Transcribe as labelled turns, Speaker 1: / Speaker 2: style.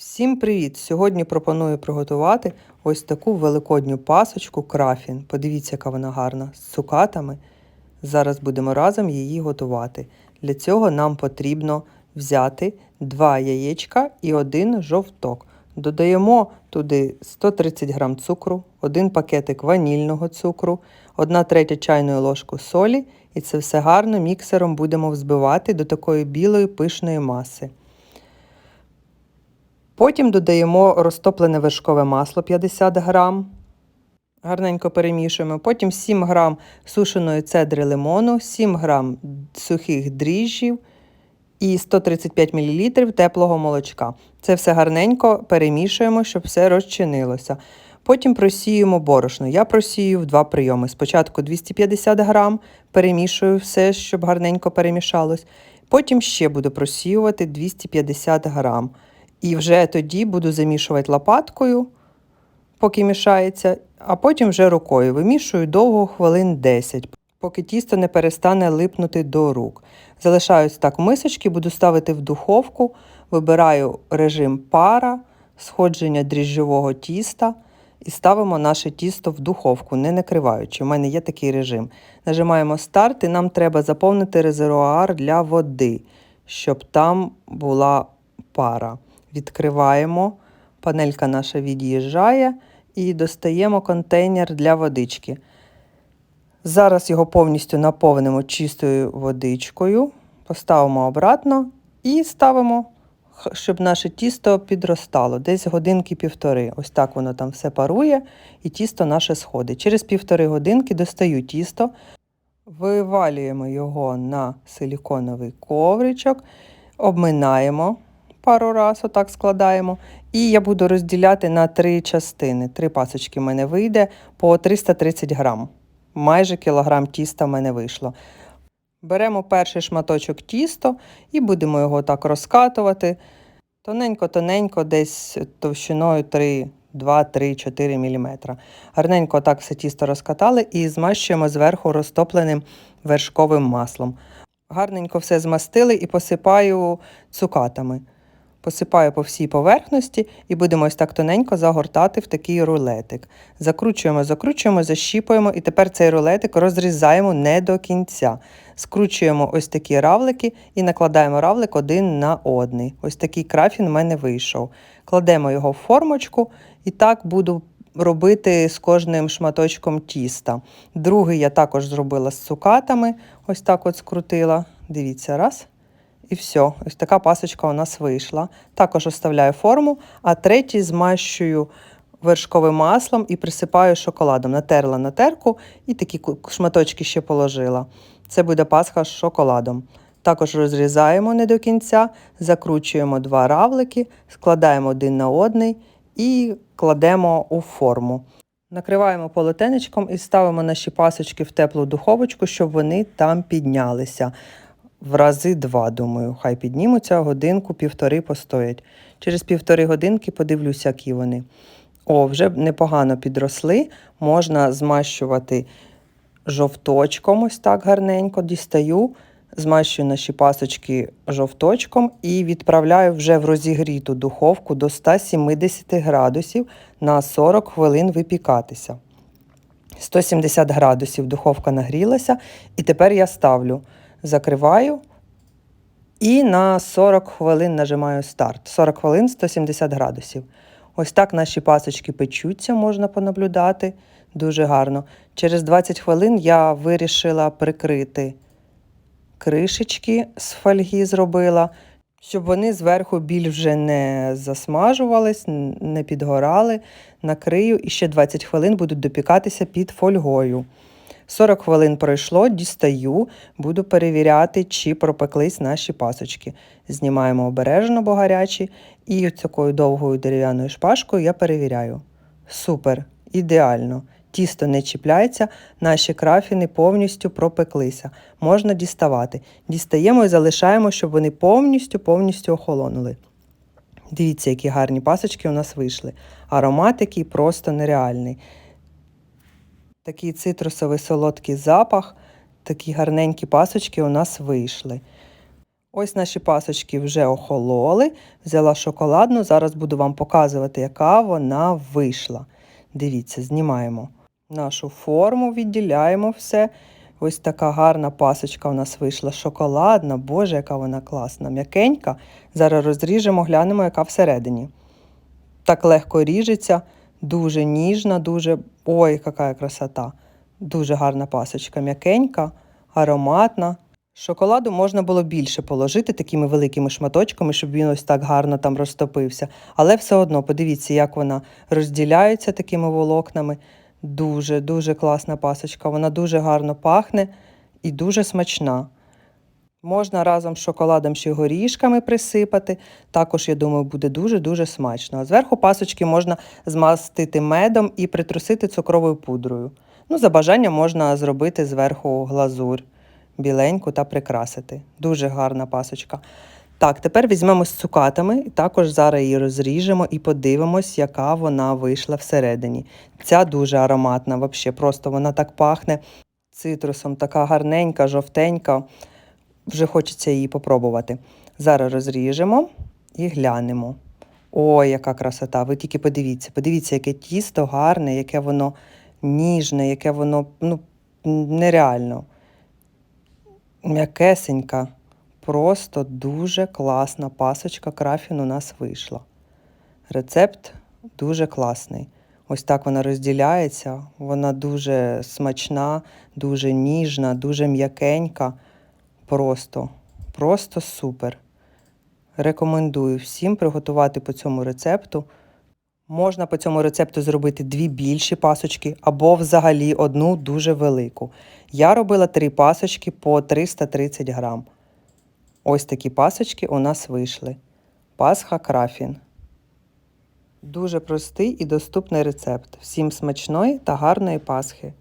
Speaker 1: Всім привіт! Сьогодні пропоную приготувати ось таку великодню пасочку крафін. Подивіться, яка вона гарна з цукатами. Зараз будемо разом її готувати. Для цього нам потрібно взяти 2 яєчка і один жовток. Додаємо туди 130 г цукру, один пакетик ванільного цукру, 1 третя чайної ложку солі, і це все гарно міксером будемо взбивати до такої білої пишної маси. Потім додаємо розтоплене вершкове масло 50 грам. Гарненько перемішуємо. Потім 7 грам сушеної цедри лимону, 7 грам сухих дріжджів і 135 мл теплого молочка. Це все гарненько перемішуємо, щоб все розчинилося. Потім просіюємо борошно. Я просію в два прийоми. Спочатку 250 грам, перемішую все, щоб гарненько перемішалось. Потім ще буду просіювати 250 грам. І вже тоді буду замішувати лопаткою, поки мішається, а потім вже рукою вимішую довго хвилин 10, поки тісто не перестане липнути до рук. Залишаюсь так мисочки, буду ставити в духовку, вибираю режим пара, сходження дріжджового тіста і ставимо наше тісто в духовку, не накриваючи. У мене є такий режим. Нажимаємо старт і нам треба заповнити резервуар для води, щоб там була пара відкриваємо, панелька наша від'їжджає і достаємо контейнер для водички. Зараз його повністю наповнимо чистою водичкою, поставимо обратно і ставимо, щоб наше тісто підростало. Десь годинки півтори. Ось так воно там все парує, і тісто наше сходить. Через півтори годинки достаю тісто, вивалюємо його на силіконовий ковричок, обминаємо пару раз, отак складаємо. І я буду розділяти на три частини. Три пасочки в мене вийде по 330 грам. Майже кілограм тіста в мене вийшло. Беремо перший шматочок тіста і будемо його так розкатувати. Тоненько-тоненько, десь товщиною 3, 2-3-4 мм. Гарненько так все тісто розкатали і змащуємо зверху розтопленим вершковим маслом. Гарненько все змастили і посипаю цукатами посипаю по всій поверхності і будемо ось так тоненько загортати в такий рулетик. Закручуємо, закручуємо, защіпуємо, і тепер цей рулетик розрізаємо не до кінця. Скручуємо ось такі равлики і накладаємо равлик один на одний. Ось такий крафін в мене вийшов. Кладемо його в формочку і так буду. Робити з кожним шматочком тіста. Другий я також зробила з цукатами, ось так от скрутила. Дивіться, раз. І все, ось така пасочка у нас вийшла. Також оставляю форму, а третій змащую вершковим маслом і присипаю шоколадом. Натерла на терку і такі шматочки ще положила. Це буде пасха з шоколадом. Також розрізаємо не до кінця, закручуємо два равлики, складаємо один на одний і кладемо у форму. Накриваємо полотенечком і ставимо наші пасочки в теплу духовочку, щоб вони там піднялися в рази два, думаю, хай піднімуться, годинку, півтори постоять. Через півтори годинки подивлюся, які вони. О, вже непогано підросли. Можна змащувати жовточком, ось так гарненько дістаю. Змащую наші пасочки жовточком і відправляю вже в розігріту духовку до 170 градусів на 40 хвилин випікатися. 170 градусів духовка нагрілася, і тепер я ставлю закриваю і на 40 хвилин нажимаю старт. 40 хвилин 170 градусів. Ось так наші пасочки печуться, можна понаблюдати. Дуже гарно. Через 20 хвилин я вирішила прикрити кришечки з фольги зробила, щоб вони зверху біль вже не засмажувались, не підгорали. Накрию і ще 20 хвилин будуть допікатися під фольгою. 40 хвилин пройшло, дістаю, буду перевіряти, чи пропеклись наші пасочки. Знімаємо обережно, бо гарячі, і такою довгою дерев'яною шпажкою я перевіряю. Супер, ідеально. Тісто не чіпляється, наші крафіни повністю пропеклися. Можна діставати. Дістаємо і залишаємо, щоб вони повністю повністю охолонули. Дивіться, які гарні пасочки у нас вийшли. Аромат який просто нереальний. Такий цитрусовий солодкий запах, такі гарненькі пасочки у нас вийшли. Ось наші пасочки вже охололи. Взяла шоколадну. Зараз буду вам показувати, яка вона вийшла. Дивіться, знімаємо нашу форму, відділяємо все. Ось така гарна пасочка у нас вийшла. Шоколадна, боже, яка вона класна, м'якенька. Зараз розріжемо, глянемо, яка всередині. Так легко ріжеться, дуже ніжна, дуже. Ой, яка красота! Дуже гарна пасочка, м'якенька, ароматна. Шоколаду можна було більше положити такими великими шматочками, щоб він ось так гарно там розтопився. Але все одно подивіться, як вона розділяється такими волокнами. Дуже, дуже класна пасочка. Вона дуже гарно пахне і дуже смачна. Можна разом з шоколадом ще горішками присипати. Також, я думаю, буде дуже-дуже смачно. А зверху пасочки можна змастити медом і притрусити цукровою пудрою. Ну, за бажанням можна зробити зверху глазурь біленьку та прикрасити. Дуже гарна пасочка. Так, тепер візьмемо з цукатами, і також зараз її розріжемо і подивимось, яка вона вийшла всередині. Ця дуже ароматна, взагалі, просто вона так пахне цитрусом, така гарненька, жовтенька. Вже хочеться її попробувати. Зараз розріжемо і глянемо. Ой, яка красота! Ви тільки подивіться, подивіться, яке тісто гарне, яке воно ніжне, яке воно ну, нереально. М'якесенька. Просто дуже класна пасочка крафін у нас вийшла. Рецепт дуже класний. Ось так вона розділяється. Вона дуже смачна, дуже ніжна, дуже м'якенька. Просто, просто супер. Рекомендую всім приготувати по цьому рецепту. Можна по цьому рецепту зробити дві більші пасочки або взагалі одну дуже велику. Я робила три пасочки по 330 грам. Ось такі пасочки у нас вийшли. Пасха крафін. Дуже простий і доступний рецепт. Всім смачної та гарної Пасхи!